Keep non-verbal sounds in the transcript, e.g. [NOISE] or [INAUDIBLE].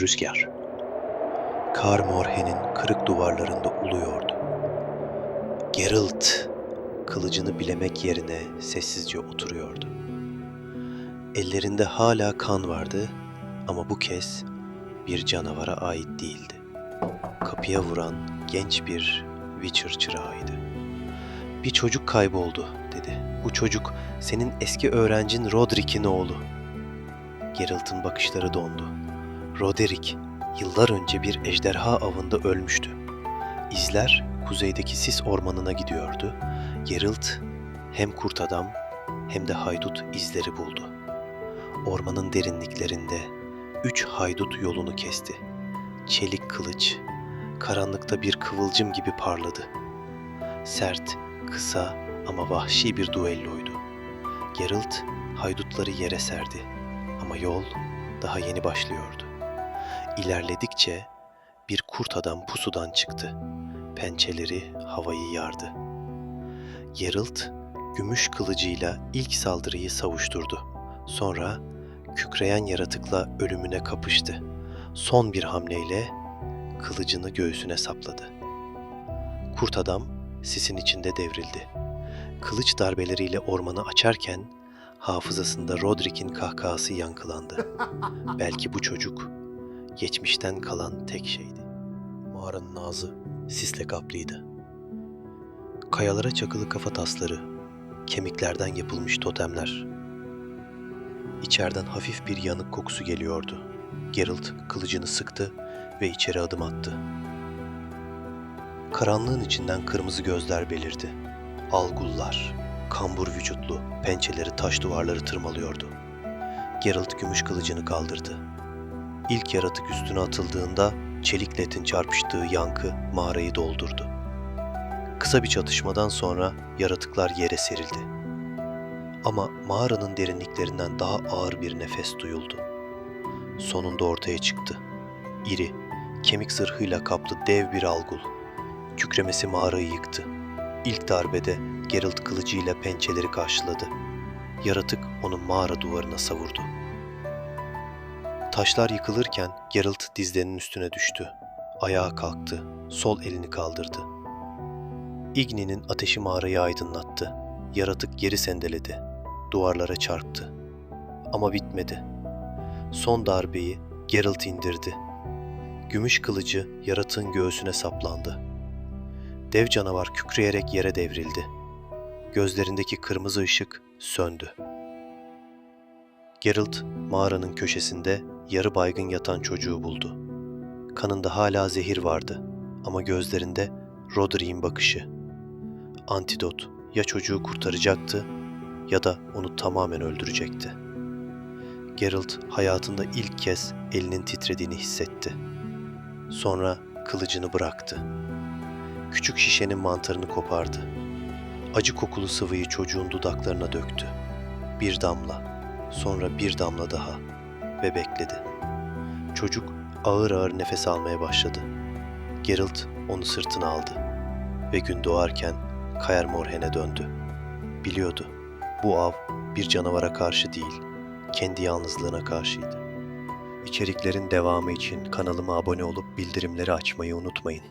Rüzgar. Kar Morhen'in kırık duvarlarında uluyordu. Geralt kılıcını bilemek yerine sessizce oturuyordu. Ellerinde hala kan vardı ama bu kez bir canavara ait değildi. Kapıya vuran genç bir Witcher çırağıydı. Bir çocuk kayboldu dedi. Bu çocuk senin eski öğrencin Roderick'in oğlu. Geralt'ın bakışları dondu. Roderick yıllar önce bir ejderha avında ölmüştü. İzler kuzeydeki sis ormanına gidiyordu. Geralt hem kurt adam hem de haydut izleri buldu. Ormanın derinliklerinde üç haydut yolunu kesti. Çelik kılıç karanlıkta bir kıvılcım gibi parladı. Sert, kısa ama vahşi bir duelloydu. Geralt haydutları yere serdi ama yol daha yeni başlıyordu. İlerledikçe bir kurt adam pusudan çıktı. Pençeleri havayı yardı. Geralt gümüş kılıcıyla ilk saldırıyı savuşturdu. Sonra kükreyen yaratıkla ölümüne kapıştı. Son bir hamleyle kılıcını göğsüne sapladı. Kurt adam sisin içinde devrildi. Kılıç darbeleriyle ormanı açarken hafızasında Roderick'in kahkahası yankılandı. [LAUGHS] Belki bu çocuk geçmişten kalan tek şeydi. Mağaranın ağzı sisle kaplıydı. Kayalara çakılı kafa tasları, kemiklerden yapılmış totemler. İçeriden hafif bir yanık kokusu geliyordu. Geralt kılıcını sıktı ve içeri adım attı. Karanlığın içinden kırmızı gözler belirdi. Algullar, kambur vücutlu, pençeleri taş duvarları tırmalıyordu. Geralt gümüş kılıcını kaldırdı. İlk yaratık üstüne atıldığında çelik letin çarpıştığı yankı mağarayı doldurdu. Kısa bir çatışmadan sonra yaratıklar yere serildi. Ama mağaranın derinliklerinden daha ağır bir nefes duyuldu. Sonunda ortaya çıktı. İri, kemik zırhıyla kaplı dev bir algul. Kükremesi mağarayı yıktı. İlk darbede Geralt kılıcıyla pençeleri karşıladı. Yaratık onu mağara duvarına savurdu. Taşlar yıkılırken Geralt dizlerinin üstüne düştü. Ayağa kalktı. Sol elini kaldırdı. Igni'nin ateşi mağarayı aydınlattı. Yaratık geri sendeledi. Duvarlara çarptı. Ama bitmedi. Son darbeyi Geralt indirdi. Gümüş kılıcı yaratığın göğsüne saplandı. Dev canavar kükreyerek yere devrildi. Gözlerindeki kırmızı ışık söndü. Geralt mağaranın köşesinde yarı baygın yatan çocuğu buldu. Kanında hala zehir vardı ama gözlerinde Roderick'in bakışı. Antidot ya çocuğu kurtaracaktı ya da onu tamamen öldürecekti. Geralt hayatında ilk kez elinin titrediğini hissetti. Sonra kılıcını bıraktı. Küçük şişenin mantarını kopardı. Acı kokulu sıvıyı çocuğun dudaklarına döktü. Bir damla, sonra bir damla daha ve bekledi. Çocuk ağır ağır nefes almaya başladı. Geralt onu sırtına aldı ve gün doğarken Kaer Morhen'e döndü. Biliyordu, bu av bir canavara karşı değil, kendi yalnızlığına karşıydı. İçeriklerin devamı için kanalıma abone olup bildirimleri açmayı unutmayın.